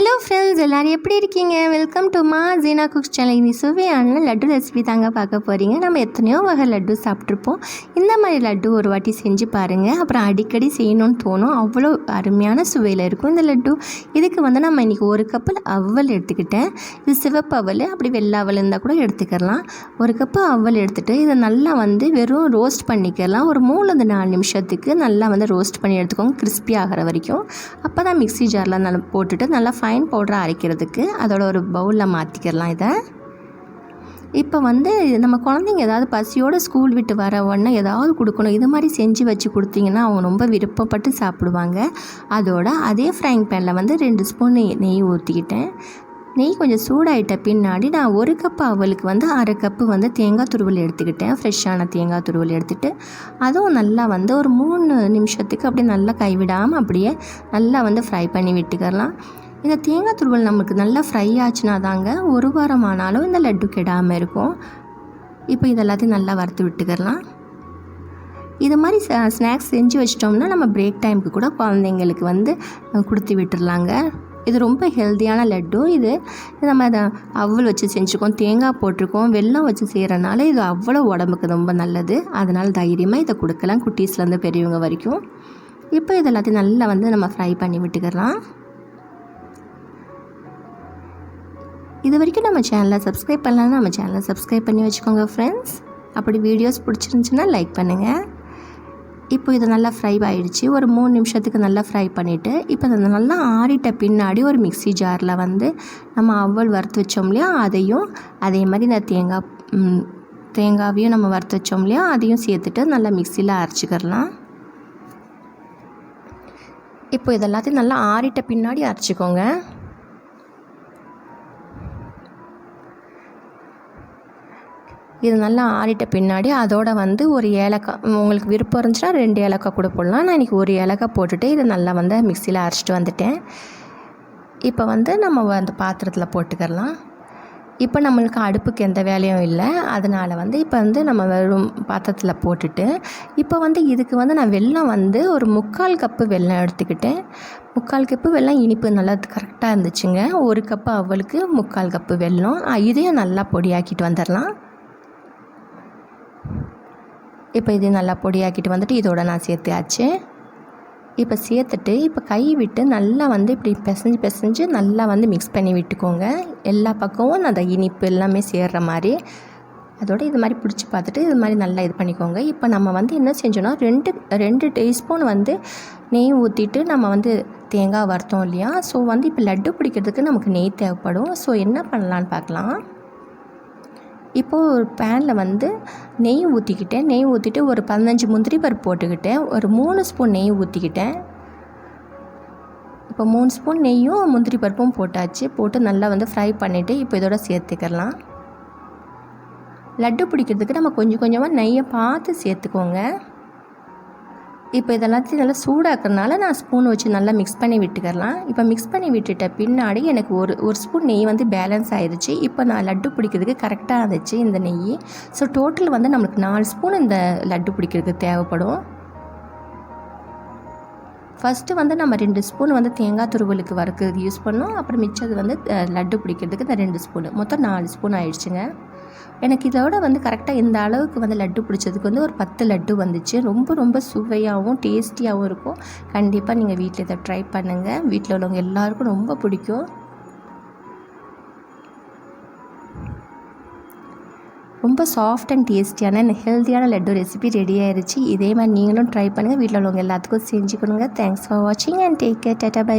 Malo friends எல்லோரும் எப்படி இருக்கீங்க? வெல்கம் டு மா ஜீனா குக்ஸ் சேனல் இனி சுவையான லட்டு ரெசிபி தாங்க பார்க்க போகிறீங்க நம்ம எத்தனையோ வகை லட்டு சாப்பிட்ருப்போம் இந்த மாதிரி லட்டு ஒரு வாட்டி செஞ்சு பாருங்கள் அப்புறம் அடிக்கடி செய்யணும்னு தோணும். அவ்வளோ அருமையான சுவையில் இருக்கும் இந்த லட்டு. இதுக்கு வந்து நம்ம இன்றைக்கி ஒரு கப்பில் அவ்வல் எடுத்துக்கிட்டேன். இது சிவப்பு அவல் அப்படி வெள்ளை அவல் இருந்தால் கூட எடுத்துக்கலாம். ஒரு கப்பு அவல் எடுத்துகிட்டு இதை நல்லா வந்து வெறும் ரோஸ்ட் பண்ணிக்கலாம். ஒரு மூணுலேருந்து நாலு நிமிஷத்துக்கு நல்லா வந்து ரோஸ்ட் பண்ணி எடுத்துக்கோங்க. கிறிஸ்பி ஆகிற வரைக்கும். அப்போ தான் மிக்ஸி ஜாரில் நல்லா போட்டுட்டு நல்லா ஃபைன் பவுடராக அரைக்கிறதுக்கு அதோட ஒரு பவுலில் மாற்றிக்கிடலாம் இதை. இப்போ வந்து நம்ம குழந்தைங்க ஏதாவது பசியோடு ஸ்கூல் விட்டு வர உடனே ஏதாவது கொடுக்கணும். இது மாதிரி செஞ்சு வச்சு கொடுத்தீங்கன்னா அவங்க ரொம்ப விருப்பப்பட்டு சாப்பிடுவாங்க. அதோட அதே ஃப்ரைங் பேனில் வந்து ரெண்டு ஸ்பூன் நெய் நெய் ஊற்றிக்கிட்டேன் நெய் கொஞ்சம் சூடாயிட்ட பின்னாடி நான் ஒரு கப் அவளுக்கு வந்து அரை கப்பு வந்து தேங்காய் துருவல் எடுத்துக்கிட்டேன். ஃப்ரெஷ்ஷான தேங்காய் துருவல் எடுத்துகிட்டு அதுவும் நல்லா வந்து ஒரு மூணு நிமிஷத்துக்கு அப்படியே நல்லா கைவிடாமல் அப்படியே நல்லா வந்து ஃப்ரை பண்ணி விட்டுக்கலாம். இந்த தேங்காய் துருவல் நமக்கு நல்லா ஃப்ரை ஆச்சுனா தாங்க ஒரு வாரம் ஆனாலும் இந்த லட்டு கெடாமல் இருக்கும். இப்போ இதெல்லாத்தையும் நல்லா வறுத்து விட்டுக்கிறலாம் இது மாதிரி ஸ்நாக்ஸ் செஞ்சு வச்சிட்டோம்னா நம்ம பிரேக் டைமுக்கு கூட குழந்தைங்களுக்கு வந்து கொடுத்து விட்டுடலாங்க இது ரொம்ப ஹெல்த்தியான லட்டு. இது நம்ம அதை அவ்வளோ வச்சு செஞ்சுருக்கோம் தேங்காய் போட்டிருக்கோம் வெல்லம் வச்சு செய்கிறனால இது அவ்வளோ உடம்புக்கு ரொம்ப நல்லது. அதனால் தைரியமாக இதை கொடுக்கலாம் குட்டீஸ்லேருந்து பெரியவங்க வரைக்கும். இப்போ இது எல்லாத்தையும் நல்லா வந்து நம்ம ஃப்ரை பண்ணி விட்டுக்கலாம். இது வரைக்கும் நம்ம சேனலை சப்ஸ்கிரைப் பண்ணலாம் நம்ம சேனலை சப்ஸ்கிரைப் பண்ணி வச்சுக்கோங்க ஃப்ரெண்ட்ஸ் அப்படி வீடியோஸ் பிடிச்சிருந்துச்சின்னா லைக் பண்ணுங்கள் இப்போ இது நல்லா ஃப்ரை ஆகிடுச்சு ஒரு மூணு நிமிஷத்துக்கு நல்லா ஃப்ரை பண்ணிவிட்டு இப்போ அதை நல்லா ஆறிட்ட பின்னாடி ஒரு மிக்சி ஜாரில் வந்து நம்ம அவ்வள் வறுத்து வச்சோம் இல்லையா அதையும் அதே மாதிரி இந்த தேங்காய் தேங்காவையும் நம்ம வறுத்து வச்சோம் இல்லையா அதையும் சேர்த்துட்டு நல்லா மிக்சியில் அரைச்சிக்கிறலாம். இப்போ இதெல்லாத்தையும் நல்லா ஆறிட்ட பின்னாடி அரைச்சிக்கோங்க. இது நல்லா ஆறிட்ட பின்னாடி அதோட வந்து ஒரு ஏலக்காய் உங்களுக்கு விருப்பம் இருந்துச்சுன்னா ரெண்டு ஏலக்காய் கூட போடலாம். நான் இன்றைக்கி ஒரு ஏலக்காய் போட்டுட்டு இதை நல்லா வந்து மிக்சியில் அரைச்சிட்டு வந்துட்டேன். இப்போ வந்து நம்ம அந்த பாத்திரத்தில் போட்டுக்கிறலாம். இப்போ நம்மளுக்கு அடுப்புக்கு எந்த வேலையும் இல்லை. அதனால் வந்து இப்போ வந்து நம்ம வெறும் பாத்திரத்தில் போட்டுட்டு இப்போ வந்து இதுக்கு வந்து நான் வெல்லம் வந்து ஒரு முக்கால் கப்பு வெல்லம் எடுத்துக்கிட்டேன். முக்கால் கப்பு வெல்லம் இனிப்பு நல்லா கரெக்டாக இருந்துச்சுங்க. ஒரு கப்பு அவளுக்கு முக்கால் கப்பு வெல்லம். இதையும் நல்லா பொடியாக்கிட்டு வந்துடலாம். இப்போ இது நல்லா பொடியாக்கிட்டு வந்துட்டு இதோட நான் சேர்த்தாச்சு. இப்போ சேர்த்துட்டு இப்போ கை விட்டு நல்லா வந்து இப்படி பிசைஞ்சு பிசைஞ்சு நல்லா வந்து மிக்ஸ் பண்ணி விட்டுக்கோங்க. எல்லா பக்கமும் அந்த இனிப்பு எல்லாமே சேர்கிற மாதிரி. அதோட இது மாதிரி பிடிச்சி பார்த்துட்டு இது மாதிரி நல்லா இது பண்ணிக்கோங்க. இப்போ நம்ம வந்து என்ன செஞ்சோன்னா ரெண்டு ரெண்டு டீஸ்பூன் வந்து நெய் ஊற்றிட்டு நம்ம வந்து தேங்காய் வறுத்தோம் இல்லையா? ஸோ வந்து இப்போ லட்டு பிடிக்கிறதுக்கு நமக்கு நெய் தேவைப்படும். ஸோ என்ன பண்ணலான்னு பார்க்கலாம். இப்போது ஒரு பேனில் வந்து நெய் ஊற்றிக்கிட்டேன் நெய் ஊற்றிட்டு ஒரு பதினஞ்சு முந்திரி பருப்பு போட்டுக்கிட்டேன். ஒரு மூணு ஸ்பூன் நெய் ஊற்றிக்கிட்டேன் இப்போ மூணு ஸ்பூன் நெய்யும் முந்திரி பருப்பும் போட்டாச்சு. போட்டு நல்லா வந்து ஃப்ரை பண்ணிவிட்டு இப்போ இதோட சேர்த்துக்கலாம். லட்டு பிடிக்கிறதுக்கு நம்ம கொஞ்சம் கொஞ்சமாக நெய்யை பார்த்து சேர்த்துக்கோங்க. இப்போ இதெல்லாத்தையும் நல்லா சூடாக்குறதுனால நான் ஸ்பூன் வச்சு நல்லா மிக்ஸ் பண்ணி விட்டுக்கிறலாம். இப்போ மிக்ஸ் பண்ணி விட்டுட்ட பின்னாடி எனக்கு ஒரு ஒரு ஸ்பூன் நெய் வந்து பேலன்ஸ் ஆயிடுச்சு இப்போ நான் லட்டு பிடிக்கிறதுக்கு கரெக்டாக இருந்துச்சு இந்த நெய். ஸோ டோட்டல் வந்து நம்மளுக்கு நாலு ஸ்பூன் இந்த லட்டு பிடிக்கிறதுக்கு தேவைப்படும். ஃபஸ்ட்டு வந்து நம்ம ரெண்டு ஸ்பூன் வந்து தேங்காய் துருவலுக்கு வறுக்கிறதுக்கு யூஸ் பண்ணோம். அப்புறம் மிச்சது வந்து லட்டு பிடிக்கிறதுக்கு இந்த ரெண்டு ஸ்பூனு மொத்தம் நாலு ஸ்பூன் ஆயிடுச்சுங்க. எனக்கு இதோட வந்து கரெக்டாக இந்த அளவுக்கு வந்து லட்டு பிடிச்சதுக்கு வந்து ஒரு பத்து லட்டு வந்துச்சு. ரொம்ப ரொம்ப சுவையாகவும் டேஸ்டியாகவும் இருக்கும். கண்டிப்பாக நீங்கள் வீட்டில் இதை ட்ரை பண்ணுங்கள் வீட்டில் உள்ளவங்க எல்லாருக்கும் ரொம்ப பிடிக்கும். ரொம்ப சாஃப்ட் அண்ட் டேஸ்டியான ஹெல்த்தியான லட்டு ரெசிபி ரெடி ஆயிடுச்சு இதே மாதிரி நீங்களும் ட்ரை பண்ணுங்கள் வீட்டில் உள்ளவங்க எல்லாத்துக்கும் செஞ்சு கொடுங்க. தேங்க்ஸ் ஃபார் வாட்சிங் and take care tata bye